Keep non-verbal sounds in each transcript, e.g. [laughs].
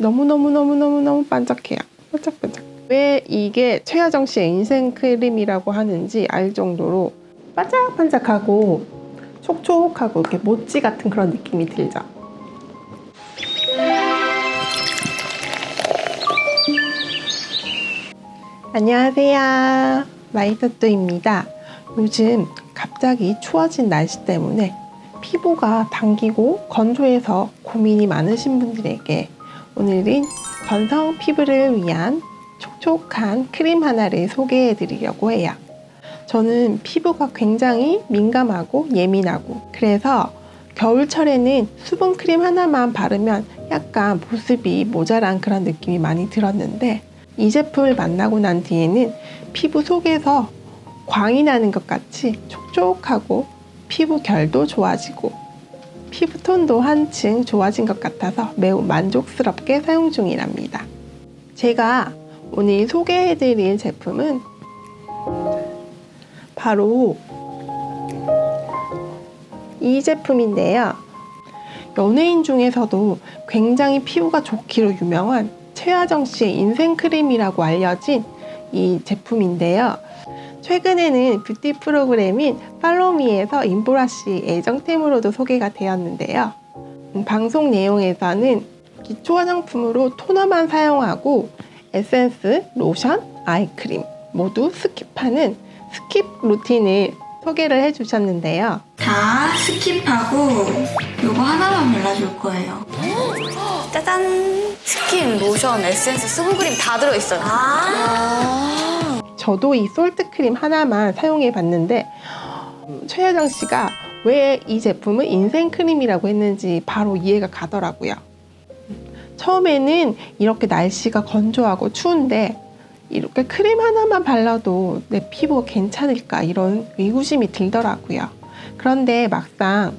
너무너무너무너무너무 반짝해요. 반짝반짝. 왜 이게 최하정 씨의 인생 크림이라고 하는지 알 정도로 반짝반짝하고 촉촉하고 이렇게 모찌 같은 그런 느낌이 들죠. 안녕하세요. 마이터뚜입니다. 요즘 갑자기 추워진 날씨 때문에 피부가 당기고 건조해서 고민이 많으신 분들에게 오늘은 건성 피부를 위한 촉촉한 크림 하나를 소개해 드리려고 해요. 저는 피부가 굉장히 민감하고 예민하고 그래서 겨울철에는 수분 크림 하나만 바르면 약간 보습이 모자란 그런 느낌이 많이 들었는데 이 제품을 만나고 난 뒤에는 피부 속에서 광이 나는 것 같이 촉촉하고 피부 결도 좋아지고 피부 톤도 한층 좋아진 것 같아서 매우 만족스럽게 사용 중이랍니다. 제가 오늘 소개해드릴 제품은 바로 이 제품인데요. 연예인 중에서도 굉장히 피부가 좋기로 유명한 최하정 씨의 인생 크림이라고 알려진 이 제품인데요. 최근에는 뷰티 프로그램인 팔로미에서 임보라 씨 애정템으로도 소개가 되었는데요. 음, 방송 내용에서는 기초 화장품으로 토너만 사용하고 에센스, 로션, 아이크림 모두 스킵하는 스킵 루틴을 소개를 해주셨는데요. 다 스킵하고 요거 하나만 발라줄 거예요. 짜잔! 스킨, 로션, 에센스, 수분 크림 다 들어있어요. 저도 이 솔트 크림 하나만 사용해 봤는데 음, 최여정 씨가 왜 이 제품을 인생 크림이라고 했는지 바로 이해가 가더라고요. 처음에는 이렇게 날씨가 건조하고 추운데 이렇게 크림 하나만 발라도 내 피부가 괜찮을까 이런 의구심이 들더라고요. 그런데 막상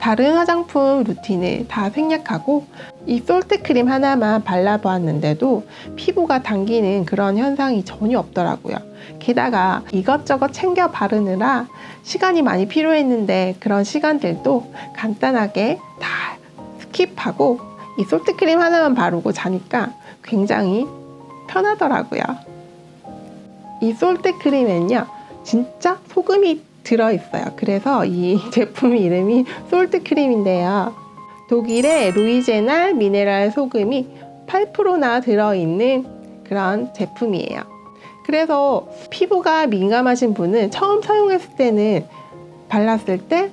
다른 화장품 루틴을 다 생략하고 이 솔트 크림 하나만 발라보았는데도 피부가 당기는 그런 현상이 전혀 없더라고요. 게다가 이것저것 챙겨 바르느라 시간이 많이 필요했는데 그런 시간들도 간단하게 다 스킵하고 이 솔트 크림 하나만 바르고 자니까 굉장히 편하더라고요. 이 솔트 크림엔요, 진짜 소금이 들어있어요. 그래서 이 [laughs] 제품 이름이 솔트 크림인데요. 독일의 루이제날 미네랄 소금이 8%나 들어있는 그런 제품이에요. 그래서 피부가 민감하신 분은 처음 사용했을 때는 발랐을 때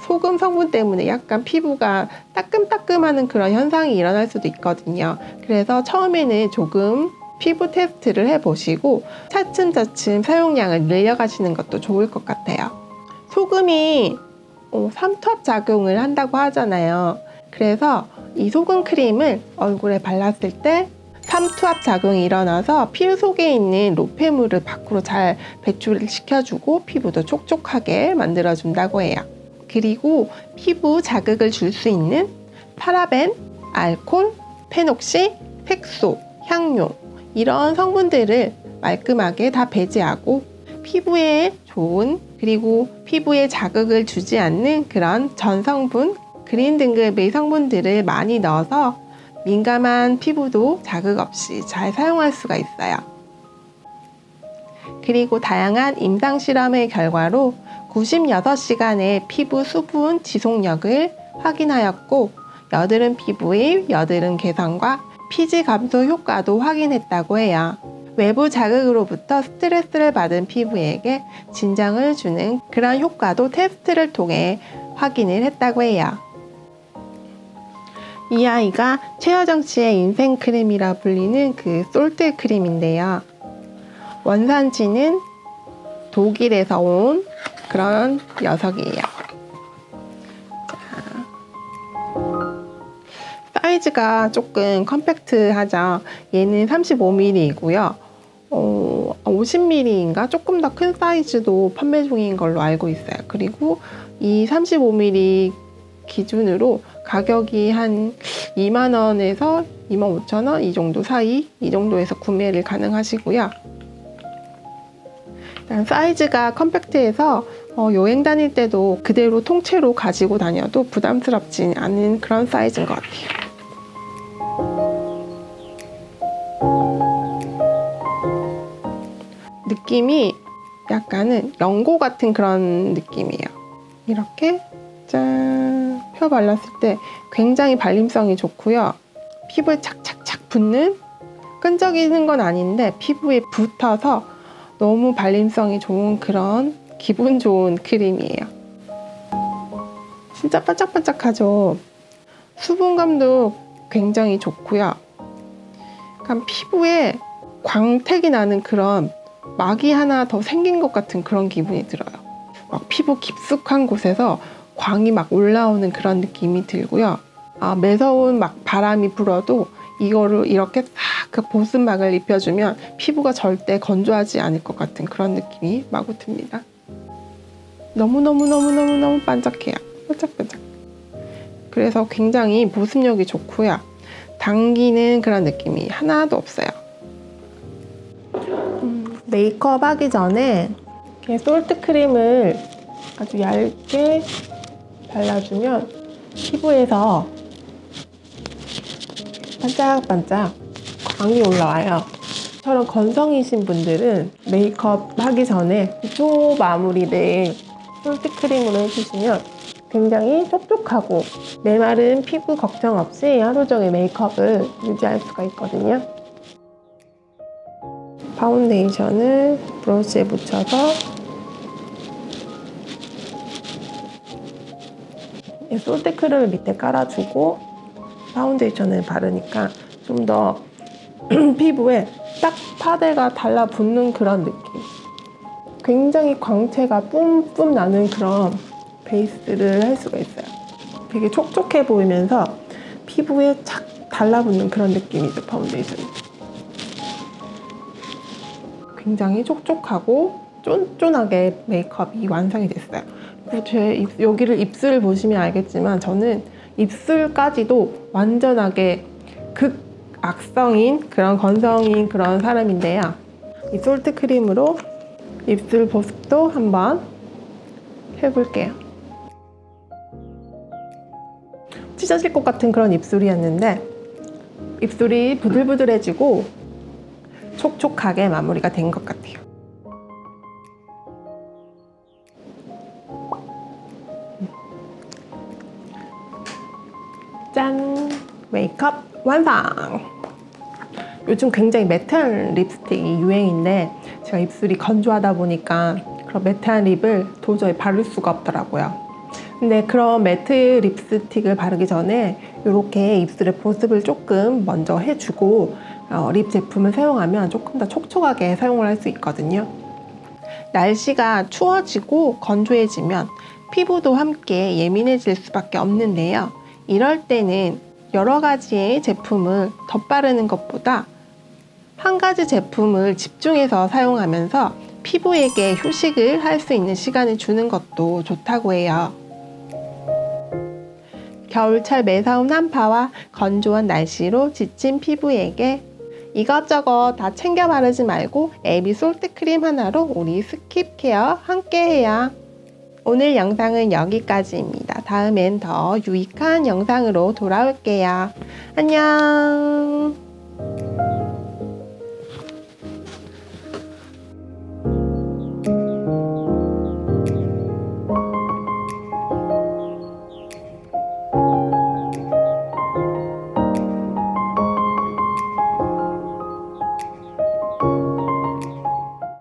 소금 성분 때문에 약간 피부가 따끔따끔하는 그런 현상이 일어날 수도 있거든요. 그래서 처음에는 조금 피부 테스트를 해보시고 차츰차츰 사용량을 늘려가시는 것도 좋을 것 같아요. 소금이 어, 삼투압 작용을 한다고 하잖아요. 그래서 이 소금 크림을 얼굴에 발랐을 때 삼투압 작용이 일어나서 피부 속에 있는 노폐물을 밖으로 잘 배출을 시켜주고 피부도 촉촉하게 만들어준다고 해요. 그리고 피부 자극을 줄 수 있는 파라벤, 알콜, 페녹시, 색소, 향료 이런 성분들을 말끔하게 다 배제하고 피부에 좋은 그리고 피부에 자극을 주지 않는 그런 전성분 그린 등급의 성분들을 많이 넣어서 민감한 피부도 자극 없이 잘 사용할 수가 있어요. 그리고 다양한 임상 실험의 결과로 96시간의 피부 수분 지속력을 확인하였고 여드름 피부의 여드름 개선과 피지 감소 효과도 확인했다고 해요. 외부 자극으로부터 스트레스를 받은 피부에게 진정을 주는 그런 효과도 테스트를 통해 확인을 했다고 해요. 이 아이가 최여정 씨의 인생 크림이라 불리는 그 솔트 크림인데요. 원산지는 독일에서 온 그런 녀석이에요. 사이즈가 조금 컴팩트하죠. 얘는 35mm이고요. 어, 50mm인가 조금 더 큰 사이즈도 판매 중인 걸로 알고 있어요. 그리고 이 35mm 기준으로 가격이 한 2만 원에서 2만 5천 원 이 정도 사이 이 정도에서 구매를 가능하시고요. 일단 사이즈가 컴팩트해서 어, 여행 다닐 때도 그대로 통째로 가지고 다녀도 부담스럽지 않은 그런 사이즈인 것 같아요. 느낌이 약간은 연고 같은 그런 느낌이에요. 이렇게 짠! 펴 발랐을 때 굉장히 발림성이 좋고요. 피부에 착착착 붙는 끈적이는 건 아닌데 피부에 붙어서 너무 발림성이 좋은 그런 기분 좋은 크림이에요. 진짜 반짝반짝하죠. 수분감도 굉장히 좋고요. 약간 피부에 광택이 나는 그런 막이 하나 더 생긴 것 같은 그런 기분이 들어요. 막 피부 깊숙한 곳에서 광이 막 올라오는 그런 느낌이 들고요. 아, 매서운 막 바람이 불어도 이거를 이렇게 싹 그 보습막을 입혀주면 피부가 절대 건조하지 않을 것 같은 그런 느낌이 마구 듭니다. 너무너무너무너무너무 반짝해요. 반짝반짝. 그래서 굉장히 보습력이 좋고요. 당기는 그런 느낌이 하나도 없어요. 음, 메이크업 하기 전에 이렇게 솔트 크림을 아주 얇게 발라주면 피부에서 반짝반짝 광이 올라와요. 저런 건성이신 분들은 메이크업 하기 전에 초 마무리를 솔트 크림으로 해주시면 굉장히 촉촉하고 메마른 피부 걱정 없이 하루 종일 메이크업을 유지할 수가 있거든요. 파운데이션을 브러쉬에 묻혀서 이 솔트 크림을 밑에 깔아주고 파운데이션을 바르니까 좀 더 [clears throat] 피부에 딱 파데가 달라붙는 그런 느낌. 굉장히 광채가 뿜뿜 나는 그런 베이스를 할 수가 있어요. 되게 촉촉해 보이면서 피부에 착 달라붙는 그런 느낌이죠, 파운데이션이. 굉장히 촉촉하고 쫀쫀하게 메이크업이 완성이 됐어요. 그리고 제 입- 여기를 입술을 보시면 알겠지만 저는 입술까지도 완전하게 극악성인 그런 건성인 그런 사람인데요. 이 솔트 크림으로 입술 보습도 한번 해볼게요. 찢어질 것 같은 그런 입술이었는데 입술이 부들부들해지고 촉촉하게 마무리가 된 것 같아요. 짠! 메이크업 완성! 요즘 굉장히 매트한 립스틱이 유행인데 제가 입술이 건조하다 보니까 그런 매트한 립을 도저히 바를 수가 없더라고요. 근데 그런 매트 립스틱을 바르기 전에 이렇게 입술에 보습을 조금 먼저 해주고 어, 립 제품을 사용하면 조금 더 촉촉하게 사용을 할 수 있거든요. 날씨가 추워지고 건조해지면 피부도 함께 예민해질 수밖에 없는데요. 이럴 때는 여러 가지의 제품을 덧바르는 것보다 한 가지 제품을 집중해서 사용하면서 피부에게 휴식을 할 수 있는 시간을 주는 것도 좋다고 해요. 겨울철 매서운 한파와 건조한 날씨로 지친 피부에게 이것저것 다 챙겨 바르지 말고 에비 솔트 크림 하나로 우리 스킵 케어 함께 해요. 오늘 영상은 여기까지입니다. 다음엔 더 유익한 영상으로 돌아올게요. 안녕!